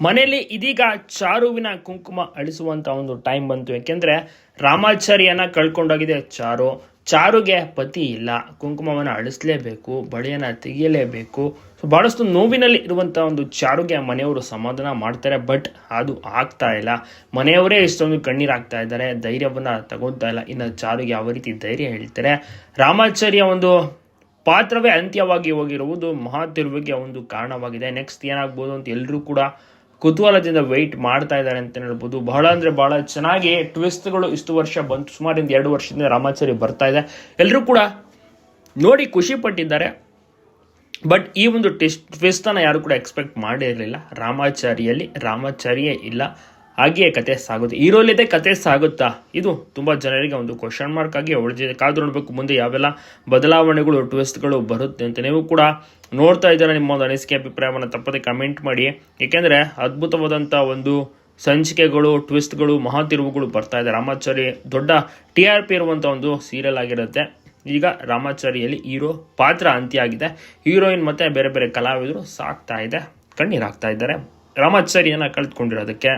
ಮನೆಯಲ್ಲಿ ಇದೀಗ ಚಾರುವಿನ ಕುಂಕುಮ ಅಳಿಸುವಂತ ಒಂದು ಟೈಮ್ ಬಂತು. ಯಾಕೆಂದ್ರೆ ರಾಮಾಚಾರ್ಯನ ಕಳ್ಕೊಂಡೋಗಿದೆ ಚಾರು. ಚಾರುಗೆ ಪತಿ ಇಲ್ಲ. ಕುಂಕುಮವನ್ನು ಅಳಿಸಲೇಬೇಕು, ಬಳೆಯನ್ನು ತೆಗೆಯಲೇಬೇಕು. ಸೊ ಬಹಳಷ್ಟು ನೋವಿನಲ್ಲಿ ಇರುವಂತ ಒಂದು ಚಾರುಗೆ ಮನೆಯವರು ಸಮಾಧಾನ ಮಾಡ್ತಾರೆ ಬಟ್ ಅದು ಆಗ್ತಾ ಇಲ್ಲ. ಮನೆಯವರೇ ಇಷ್ಟೊಂದು ಕಣ್ಣೀರು ಆಗ್ತಾ ಇದ್ದಾರೆ, ಧೈರ್ಯವನ್ನ ತಗೋತಾ ಇಲ್ಲ. ಇನ್ನು ಚಾರುಗೆ ಯಾವ ರೀತಿ ಧೈರ್ಯ ಹೇಳ್ತಾರೆ? ರಾಮಾಚಾರ್ಯ ಒಂದು ಪಾತ್ರವೇ ಅಂತ್ಯವಾಗಿ ಹೋಗಿರುವುದು ಮಹಾ ತಿರುವಿಗೆ ಒಂದು ಕಾರಣವಾಗಿದೆ. ನೆಕ್ಸ್ಟ್ ಏನಾಗ್ಬೋದು ಅಂತ ಎಲ್ಲರೂ ಕೂಡ ಕುತೂಹಲದಿಂದ ವೆಯ್ಟ್ ಮಾಡ್ತಾ ಇದ್ದಾರೆ ಅಂತ ಹೇಳ್ಬೋದು. ಬಹಳ ಅಂದ್ರೆ ಬಹಳ ಚೆನ್ನಾಗಿ ಟ್ವಿಸ್ಟ್ಗಳು ಇಷ್ಟು ವರ್ಷ ಬಂತು. ಸುಮಾರಿಂದ ಎರಡು ವರ್ಷದಿಂದ ರಾಮಾಚಾರಿ ಬರ್ತಾ ಇದೆ. ಎಲ್ಲರೂ ಕೂಡ ನೋಡಿ ಖುಷಿ ಪಟ್ಟಿದ್ದಾರೆ. ಬಟ್ ಈ ಒಂದು ಟ್ವಿಸ್ಟ್ ಟ್ವಿಸ್ಟನ್ನು ಯಾರು ಕೂಡ ಎಕ್ಸ್ಪೆಕ್ಟ್ ಮಾಡಿರಲಿಲ್ಲ. ರಾಮಾಚಾರಿಯಲ್ಲಿ ರಾಮಾಚಾರಿಯೇ ಇಲ್ಲ. ಹಾಗೆಯೇ ಕತೆ ಸಾಗುತ್ತೆ. ಈರೋಲಿದೆ ಕತೆ ಸಾಗುತ್ತಾ? ಇದು ತುಂಬ ಜನರಿಗೆ ಒಂದು ಕ್ವಶನ್ ಮಾರ್ಕ್ ಆಗಿ ಉಳಿದಿದೆ ಕಾದು ನೋಡಬೇಕು. ಮುಂದೆ ಯಾವೆಲ್ಲ ಬದಲಾವಣೆಗಳು ಟ್ವಿಸ್ಟ್ಗಳು ಬರುತ್ತೆ ಅಂತ ನೀವು ಕೂಡ ನೋಡ್ತಾ ಇದ್ದೀರಾ ನಿಮ್ಮ ಒಂದು ಅನಿಸಿಕೆ, ಅಭಿಪ್ರಾಯವನ್ನು ತಪ್ಪದೆ ಕಮೆಂಟ್ ಮಾಡಿ. ಏಕೆಂದರೆ ಅದ್ಭುತವಾದಂಥ ಒಂದು ಸಂಚಿಕೆಗಳು ಟ್ವಿಸ್ಟ್ಗಳು ಮಹಾ ತಿರುವುಗಳು ಬರ್ತಾ ಇದೆ. ರಾಮಾಚಾರಿ ದೊಡ್ಡ ಟಿ ಆರ್ ಪಿ ಇರುವಂಥ ಒಂದು ಸೀರಿಯಲ್ ಆಗಿರುತ್ತೆ. ಈಗ ರಾಮಾಚಾರಿಯಲ್ಲಿ ಹೀರೋ ಪಾತ್ರ ಅಂತ್ಯ ಆಗಿದೆ ಹೀರೋಯಿನ್ ಮತ್ತು ಬೇರೆ ಬೇರೆ ಕಲಾವಿದರು ಸಾಕ್ತಾ ಇದೆ. ಕಣ್ಣೀರಾಗ್ತಾ ಇದ್ದಾರೆ. ರಾಮಾಚಾರಿಯನ್ನು ಕಳೆದುಕೊಂಡಿರೋದಕ್ಕೆ.